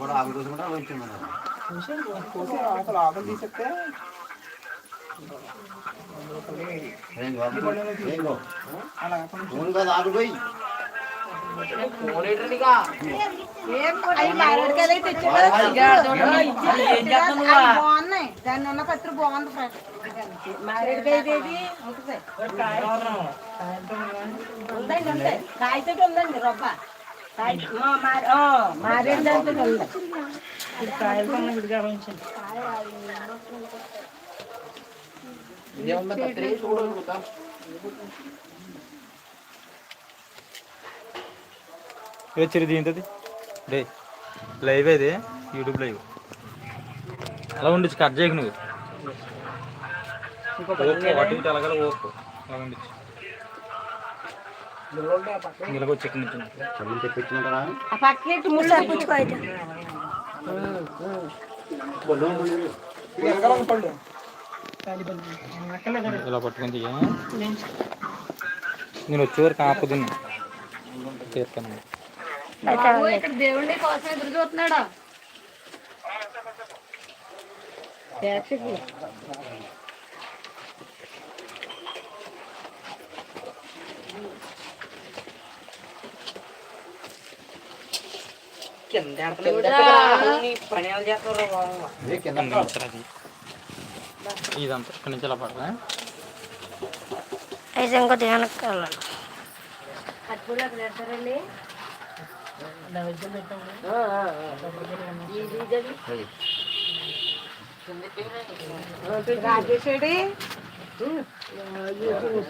కూడా కోసం కూడా వచ్చింది అసలు తీసేస్తే బాగున్నాయి దాన్ని ఉన్న పత్రి బాగుంది మారేడుకాయ ఉందండి ఉందండి రొబ్బ. మారేడు వచ్చి దీంతది? డే లైవ్ ఇది యూట్యూబ్ లైవ్. అలా ఉండొచ్చు కట్ చేయకు నువ్వు. ఇటు అలాగల ఓపు. అలా ఉండొచ్చు. ఎలకలం పళ్ళు ఇలా పట్టుకుని తీయ నేను వచ్చేవరకు ఆపుదుని తీర్తాను ఇక్కడ దేవుడి కోసం ఎదురు చూస్తున్నాడు కింద నుంచి అది ఇదంతా ఇక్కడ నుంచి ఇలా పడదా అయితే ఇంకోటి వెనక్కి వెళ్ళాలి రాజేశ్వరి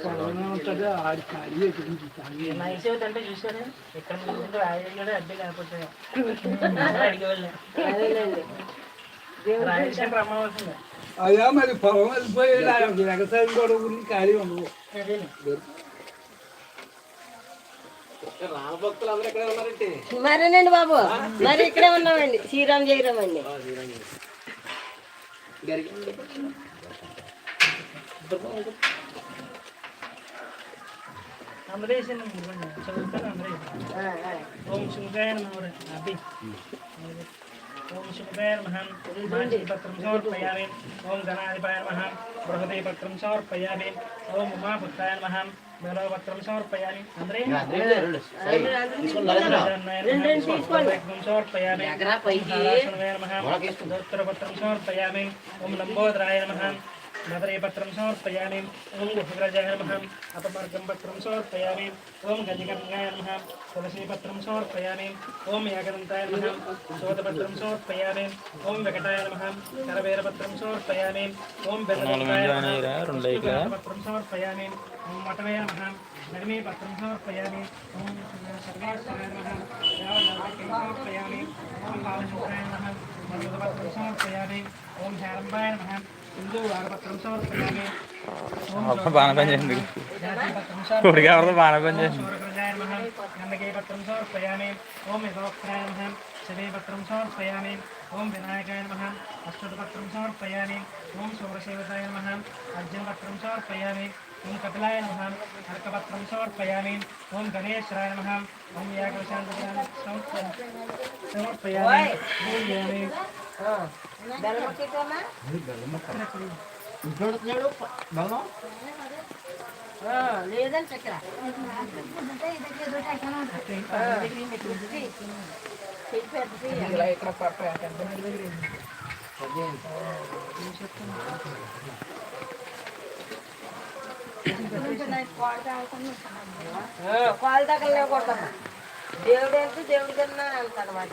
అదే మరి పొలం వెళ్ళిపోయి ఎగసాయం కూడా ఊరికి ఖాళీ ఉండవు మరేనండి బాబు. మరి ఇక్కడే ఉన్నామండి. శ్రీరామ్ జయరామ్ అండి. ఆ, ఆ. ఓం శుభాయ నమః అభి ఓం శుభాయ నమః మాజీ పత్రం సమర్పయామి ఓం గణాధిపాయ నమః బృహదే పత్రం సమర్పయామి ఓం ఉమాపుత్రాయ నమః బలో పత్రం సమర్పయామి అందరే పత్రం సమర్పయామి నారాయణాయ నమః దోత్తరపత్రం సమర్పయామి ఓం లంబోదరాయ నమః नगरे पत्र समर्पयामी। ओं गुहग्रजाय नमः। पत्र समर्पयामी। ओं गजगंगा गजकन्याय नमः तुलसीपत्रं समर्पयामि। ॐ यागदन्ताय नमः। शोधपत्रं समर्पयामि। ॐ वेकटाय नमः। करवेरपत्र समर्पयामी। ॐ बेदन्ताय पत्रं समर्पयामि ॐ मटवय नमः धर्मीपत्रं समर्पयामी ॐ सर्वेश्वराय नमः समर्पयामि ॐ कालशुक्राय नमः मधुपत्रं समर्पयामि ॐ हेरम्बाय नमः నమః మధుపత్రం సమర్పయామి ఓం శారంభాయ నమః బాగా పని చేసింది. ఎవరితో బాగా పని చేసింది. సమర్పయామి ఓం వినాయకాయ నమః అష్టపత్రం సమర్పయామి ఓం సూరసేవతాయ నమః అర్జునపత్రం సమర్పయామి ఓం కపిలాయ అర్కపత్రం సమర్పయామి ఓం గణేశ్వరాయ ఓం సమర్పయామి లేదని చక్కెర ఇక్కడ కాలు దగ్గర లేకూడదమ్మా దేవుడు వెళ్తే దేవుడి కన్నా అంత అనమాట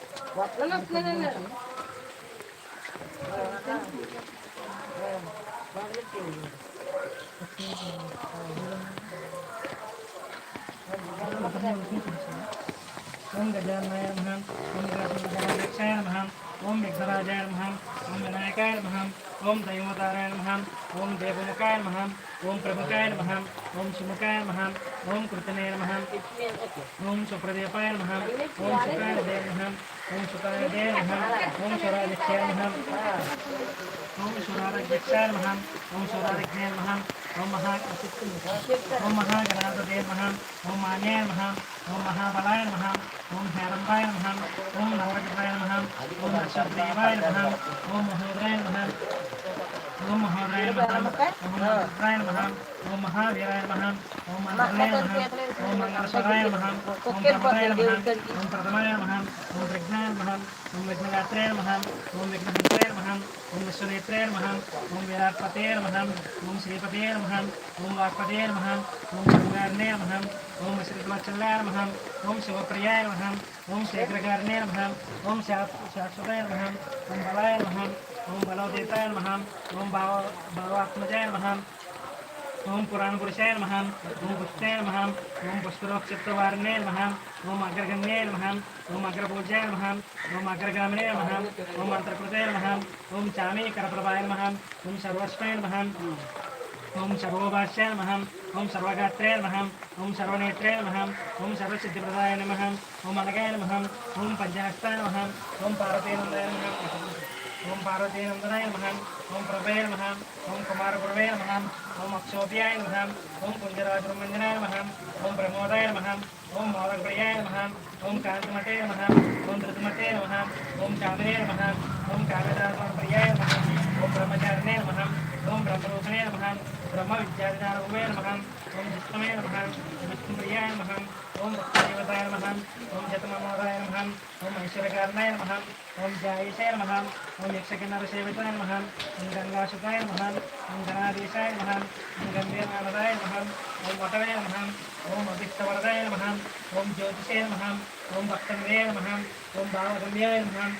Hãy subscribe cho kênh Ghiền Mì Gõ Để ओम दैवताराय नमः ओम देवमुखाय नमः ओम प्रमुखाय नमः ओम सुमुखाय नमः ओम कृतने नमः ओम सुप्रदीपाय नमः ओम सुखाय दे नमः ओम सुखाय दे नमः ओम सुराधिक्षाय नमः ओम सुराधिक्षाय नमः ओम सुराधिक्षाय नमः ओम महा ओम महागणाधदे नमः ओम मान्याय नमः ओम महाबलाय नमः ओम हेरंबाय नमः ओम नवरकटाय नमः ओम अश्वदेवाय नमः ओम महोदराय नमः ओम महावराय नमः ओम महावराय नमः ओम महावीराय नमः ओम मंगलाय नमः ओम मंगलशराय नमः ओम प्रभवाय नमः ओम प्रथमाय नमः ओम प्रज्ञाय नमः ओम विघ्नगात्राय नमः ओम विघ्नहंत्राय नमः ओम विश्वनेत्राय नमः ओम विराटपतये नमः ओम श्रीपतये नमः ओम वाक्पतये नमः ओम शिवकारणे नमः ओम श्रीकुलचलाय नमः ओम शिवप्रियाय नमः ओम शेखरकारणे नमः ओम शाश्वताय नमः ओम बलाय नमः ओम बलवदेवताय नमः ओम भाव भावात्मजाय नमः ओम पुराण पुरुषाय नमः ओम पुष्टाय नमः ओम पुष्परोक्षत्रवारिणे नमः ओम अग्रगण्ये नमः ओम अग्रपूजाय नमः ओम अग्रगामिणे नमः ओम अंतर्कृताय नमः ओम चामी करप्रभाय नमः ओम सर्वस्वाय नमः ओम सर्वोभाष्याय नमः ओम सर्वगात्राय नमः ओम सर्वनेत्राय नमः ओम सर्वसिद्धिप्रदाय नमः ओम अनगाय नमः ओम पंचहस्ताय नमः ओम पार्वतीनंदाय नम ఓం పార్వతీ నందనాయ నమః. ఓం ప్రభయ నమః. ఓం కుమార నమః. ఓం ఓం అక్షోభ్యాయ నమః. ఓం కుంజరాజబ్రహ్మణ్యనాయ నమః. ఓం ప్రమోదాయ నమః. ओम मौरग्रयाय नमः ओम कांतमते नमः ओम धृतमते नमः ओम चामने नमः ओम काव्यदात्मपर्याय नमः ओम ब्रह्मचारिणे नमः ओम ब्रह्मरूपिणे नमः ब्रह्म विद्यादारूपे नमः ओम विष्णवे नमः विष्णुप्रियाय नमः ओम भक्तिदेवताय नमः ओम जतममोदाय महाम ओम ऐश्वर्यकारणाय नमः ओम जायिषाय नमः ओम यक्षकिन्नरसेविताय नमः ओम गंगासुताय नमः ओम धनाधीशाय नमः ओम गंभीरनामदाय नमः ஓம் வட்டவே நமகாம் ஓம் அபிஷ்டவரதாய நமகாம் ஓம் ஜோதிஷே நமகாம் ஓம் பக்தன்வே நமகாம் ஓம் பாவகன்யாய நமகாம்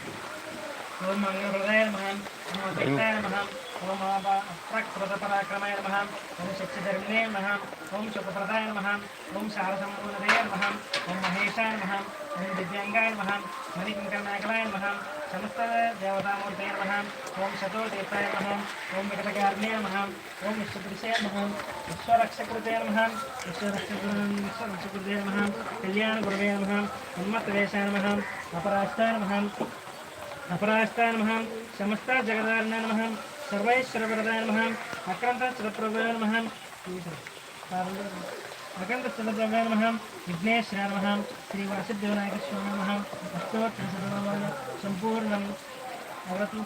ஓம் மங்களவரதாய நமகாம் ஓம் அபிஷ்டாய நமகாம் ओम नम। ओं शक्तिधर्मे नम। ओं ओम नम। ओं ओम नम। ओं महेशा नम। ओं दिव्यांगा नम। नमः नम। समस्त देवतामूर्त नम। ओं शतोदीपाय नम। ओं विकटकारिणे नम। ओं विश्वदृशे नम। विश्वरक्षकृते नम। विश्वरक्षकृते नम। कल्याणगुरव नम। उन्मत्तवेशाय नम। अपराष्टाय नम। अपराष्टाय नम। समस्ता जगदारण नम। सर्वैश्वरवरदाय नमः अक्रन्तश्रप्रभुवे नमः अकण्ठस्तप्रभुवे नमः विघ्नेश्वराय नमः श्रीवासुदेवनायकस्वामि नमः अष्टोत्तरसर्वमाय सम्पूर्णम् अवतु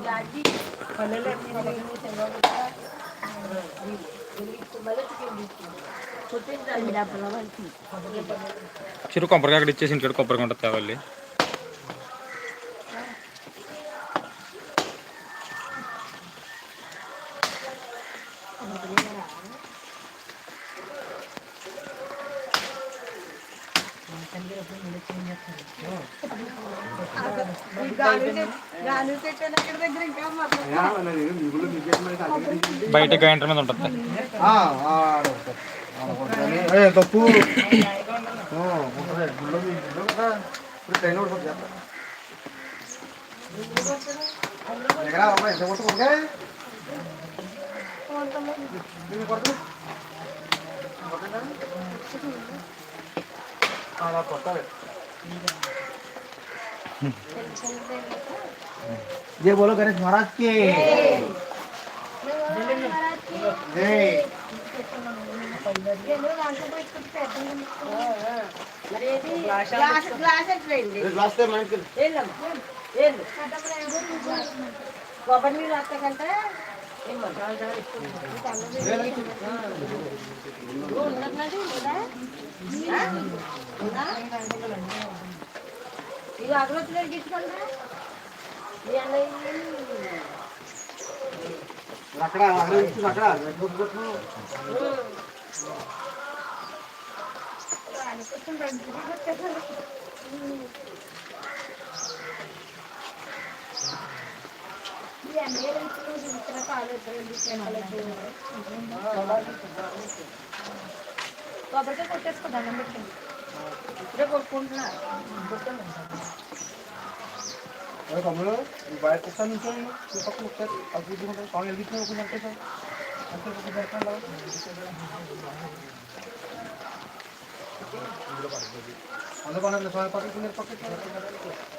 Gaji. Kalau lagi ini. చిరు కొబ్బరికాయ అక్కడ ఇచ్చేసి ఇంటికాడ కొబ్బరికాయ ఉంటుంది తేవాలి. బయట గ్రైండర్ మీద ఉంటుంది. తప్పు. అలా కొట్టాలి जय बोलो गणेश महाराज के जय మరి ఏది? గ్లాస్ గ్లాస్ ఎట్లండి ग्लास से मैं ఏళ్ళమ్మా ఏళ్ళు కొబ్బరి నీళ్ళు వస్తాకంటే ఇది అగరొత్తులు ఎక్కించుకుంటా అక్కడ అక్కడ అక్కడ కొబ్బరికాయ కొట్టేసుకో దండం పెట్టండి ఇప్పుడే కొట్టుకుంటున్నా అరే తమ్ముడు ఈ బయట వస్తాను నుంచి ఈ పక్కన ఒకసారి అది చూసుకుంటే కాల్ వెళ్తున్నావు కొంచెం అంటే సార్ అంటే కొంచెం పెడతాను అందులో పనులు స్వామి పక్కన పక్కన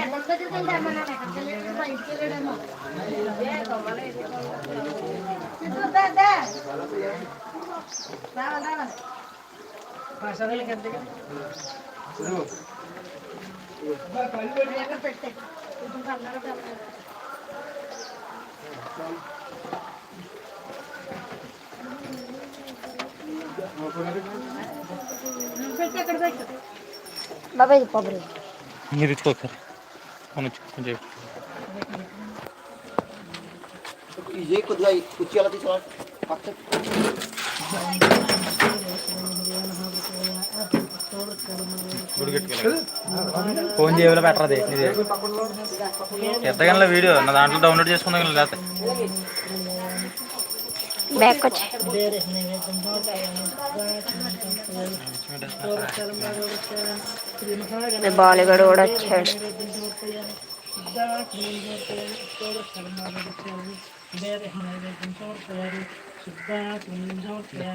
సిమెంట్ దమ్మ గ్యాస్ అంటే ఎవడలేడు దాంట్లో ఒప్పుడు ఏంటాడు ఓ తెలకే లేదు గుడిలో పిల్లలందరూ పంపిస్తుంది కూడా బాబాయ్ కొబ్బరి మీరు ఇచ్చుకోకసారి కొనొచ్చు కొంచెం ఇదే కొద్దిగా కుర్చీ ఎలా తీసుకోవాలి పక్క ఫోన్ చేయలో బెటర్ అది? ఇది ఎత్తగల వీడియో. నా దాంట్లో డౌన్లోడ్ చేసుకుందాం లేకపోతే బ్యాక్ వచ్చి బాలీవుడ్ కూడా వచ్చాడు.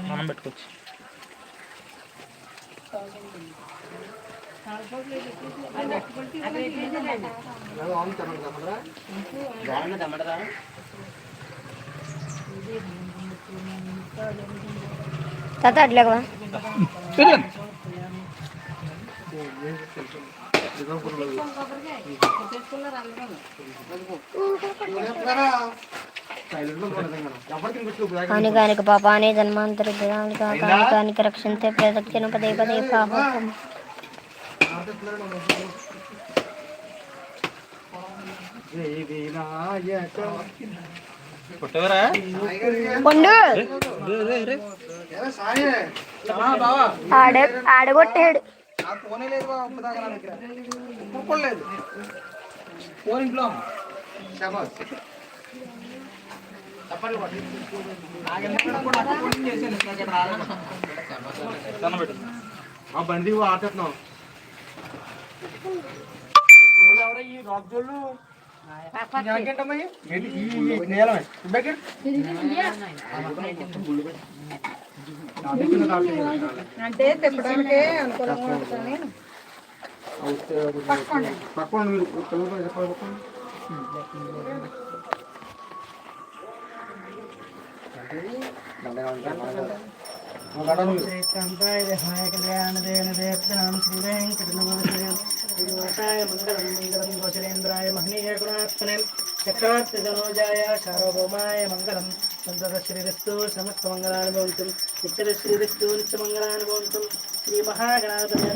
మనం పెట్టుకోవచ్చు. తాత అట్లే కదా? హానికానిక పాపాని జన్మాంతరి కానికానిక రక్షంతే ప్రదక్షిణ పదే పదే పాపం ఆడ ఆడగొట్టాడు. లేదు ఫోన్ ఇంట్లో. ఆ బండి బకెట్ అంటే తిప్పడానికే అనుకూలంగా పక్కన మీరు పిల్లలు చెప్పాలి పక్కన చక్రవర్తిజనోజాయ సార్వభౌమాయ మంగళం సంతత శ్రీరస్తు సమస్త మంగళానుభవంతం భవంతు శ్రీరస్తు నిత్య మంగళాన్ని శ్రీ మహాగణాధిపతి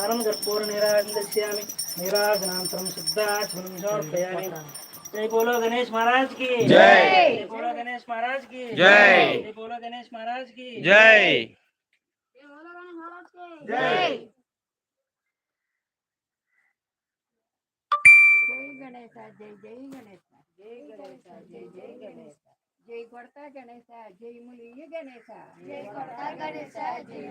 ఆనం కర్పూర నీరాజం దశ్యామి నీరాజనాంతరం శుద్ధాచమనం సమర్పయామి जय बोलो गणेश महाराज की। जय। जय बोलो गणेश महाराज की। जय। जय बोलो गणेश महाराज की। जय। जय। जय गणेश जय जय गणेश जय गणेश जय जय गणेश जय गणेश जय गणेश। जय गणेश जय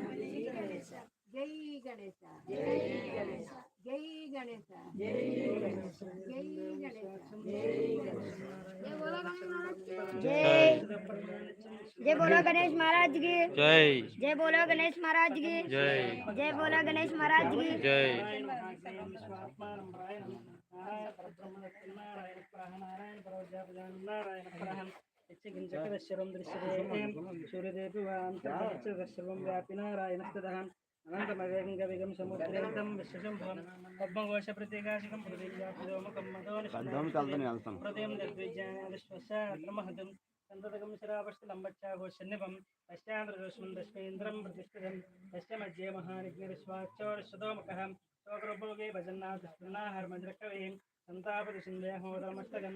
गणेश। जय गणेश। जय गणेश। जय गणेश। जय गणेश। जय गणेश। जय बोलो गणेश महाराज जय। जय बोलो गणेश महाराज की। जय। जय बोलो गणेश महाराज की। जय। जय बोलो गणेश महाराज की जय జై సూర్యదేవి వ్యాపి నారాయణస్తదహం అనంతమవేగం గవిగం సముద్రేతం విశ్వశంభవం పద్మఘోష ప్రతీకాశకం ప్రతివ్యాపిదోముఖం మదో నిష్ణాతం హృదయం నిర్విజ్ఞానశ్వసాత్రమహతం సంతతకం శిరాపష్టలంబచ్చాఘోషన్నిపం పశ్చాంద్రదోష్మం దశ్మేంద్రం ప్రతిష్ఠితం తస్య మధ్యే మహానిగ్నిశ్వాచోర్షదోముఖः శోకరూపలోకే భజన్నాథస్పృన్నాహర్మద్రకవేం సంతాపతి సిందేహోదరమస్తకం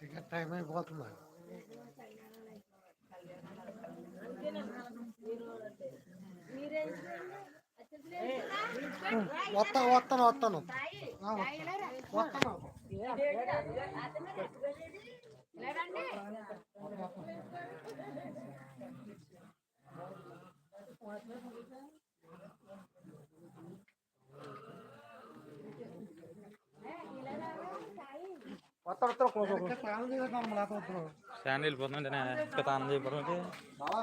టికెట్ టైం అయిపోతుంది వస్తా వస్తాను వస్తాను వస్తాను వస్తాను వస్తాడు ఫ్యాన్ వెళ్ళిపోతుందంటే ఇంకా తాను చేయబోతుంది బావా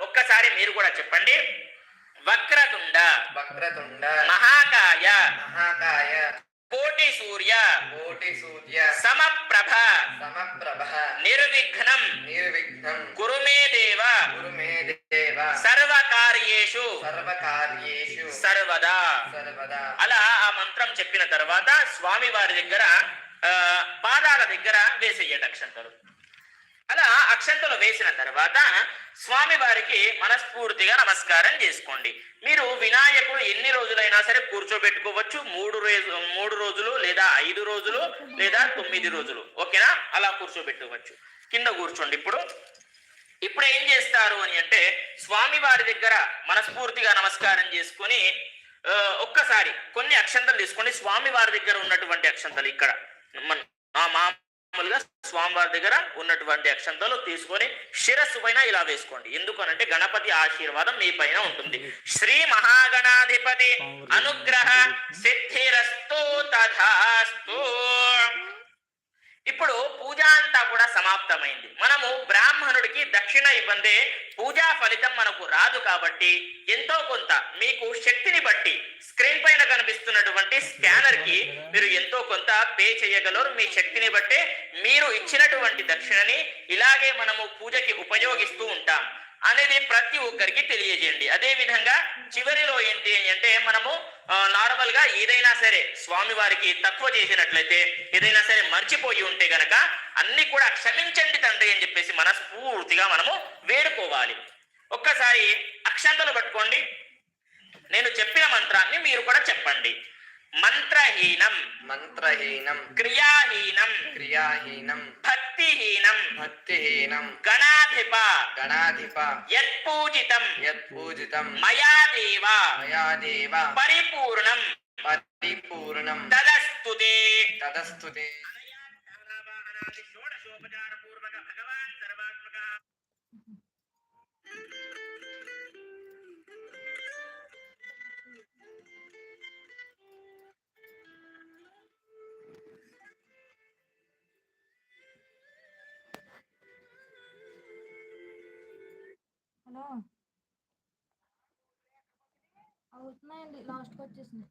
ఒక్కసారి మీరు కూడా చెప్పండి. వక్రతుండ. వక్రతుండ. మహాకాయ. మహాకాయ. కోటి సూర్య. కోటి సూర్య. సమప్రభ. సమప్రభ. నిర్విఘ్నం. నిర్విఘ్నం. కురు మే దేవ. కురు మే దేవ. సర్వకార్యేషు. సర్వకార్యేషు. సర్వదా. సర్వదా. అలా ఆ మంత్రం చెప్పిన తర్వాత స్వామి వారి దగ్గర ఆ, పాదాల దగ్గర వేసేయండి అక్షంతలు అలా అక్షంతలు వేసిన తర్వాత స్వామి వారికి మనస్ఫూర్తిగా నమస్కారం చేసుకోండి. మీరు వినాయకుడు ఎన్ని రోజులైనా సరే కూర్చోబెట్టుకోవచ్చు. మూడు రోజు మూడు రోజులు లేదా ఐదు రోజులు లేదా తొమ్మిది రోజులు. ఓకేనా? అలా కూర్చోబెట్టుకోవచ్చు. కింద కూర్చోండి ఇప్పుడు. ఇప్పుడు ఏం చేస్తారు అని అంటే స్వామి వారి దగ్గర మనస్ఫూర్తిగా నమస్కారం చేసుకొని ఒక్కసారి కొన్ని అక్షంతలు తీసుకోండి. స్వామి వారి దగ్గర ఉన్నటువంటి అక్షంతలు ఇక్కడ. మా మామూలుగా స్వామి వారి దగ్గర ఉన్నటువంటి అక్షంతలు తీసుకొని శిరస్సు పైన ఇలా వేసుకోండి. ఎందుకనంటే గణపతి ఆశీర్వాదం మీ పైన ఉంటుంది. శ్రీ మహాగణాధిపతి అనుగ్రహ సిద్ధిరస్తు తథాస్తు. ఇప్పుడు పూజ అంతా కూడా సమాప్తమైంది. మనము బ్రాహ్మణుడికి దక్షిణ ఇవ్వందే పూజా ఫలితం మనకు రాదు కాబట్టి ఎంతో కొంత మీకు శక్తిని బట్టి స్క్రీన్ పైన కనిపిస్తున్నటువంటి స్కానర్కి మీరు ఎంతో కొంత పే చేయగలరు. మీ శక్తిని బట్టే మీరు ఇచ్చినటువంటి దక్షిణని ఇలాగే మనము పూజకి ఉపయోగిస్తూ ఉంటాం. అనేది ప్రతి ఒక్కరికి తెలియజేయండి. అదే విధంగా చివరిలో ఏంటి అంటే మనము నార్మల్గా ఏదైనా సరే స్వామి వారికి తక్కువ చేసినట్లయితే ఏదైనా సరే మర్చిపోయి ఉంటే గనక అన్ని కూడా క్షమించండి తండ్రి అని చెప్పేసి మనస్ఫూర్తిగా మనము వేడుకోవాలి. ఒక్కసారి అక్షంతలు పట్టుకోండి. నేను చెప్పిన మంత్రాన్ని మీరు కూడా చెప్పండి. మంత్రహీనం. మంత్రహీనం. క్రియాహీనం. క్రియాహీనం. భక్తిహీనం. భక్తిహీనం. గణాధిప. గణాధిప. యత్పూజితం. యత్పూజితం. మయా దేవ మయా దేవ పరిపూర్ణం. పరిపూర్ణం. తదస్తుతే. తదస్తుతే. హలో. అవుతున్నాయండి లాస్ట్కి వచ్చేసింది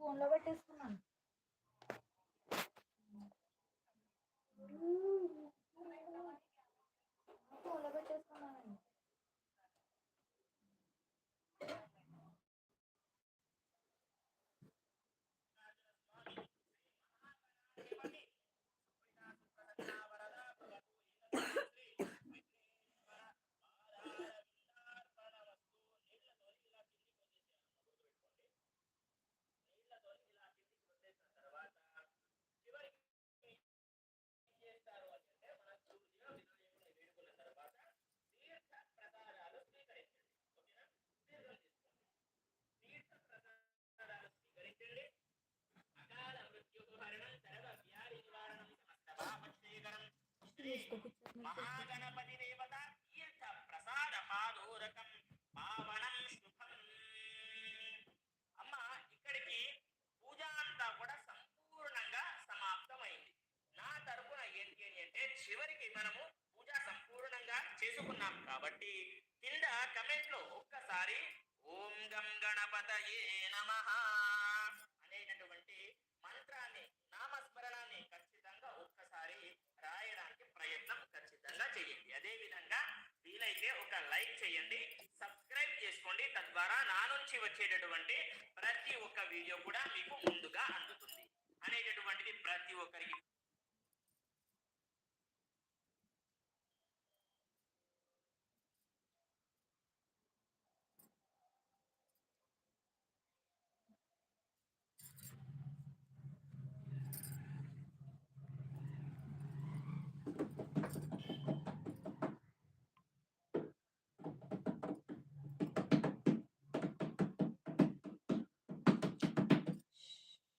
ఫోన్లో పెట్టేసుకున్నాను. మహాగణపతి దేవత ప్రసాద పాదోరకం పావణం శుభం అమ్మ ఇక్కడికి పూజ అంతా కూడా సంపూర్ణంగా సమాప్తమైంది. నా తరపున ఏంటి అని అంటే చివరికి మనము పూజ సంపూర్ణంగా చేసుకున్నాం కాబట్టి కింద కమెంట్లో ఒక్కసారి ఓం గం గణపతయే నమః చేయండి. సబ్స్క్రైబ్ చేసుకోండి. తద్వారా నా నుంచి వచ్చేటటువంటి ప్రతి ఒక్క వీడియో కూడా మీకు ముందుగా అందుతుంది. అనేటటువంటిది ప్రతి ఒక్కరికి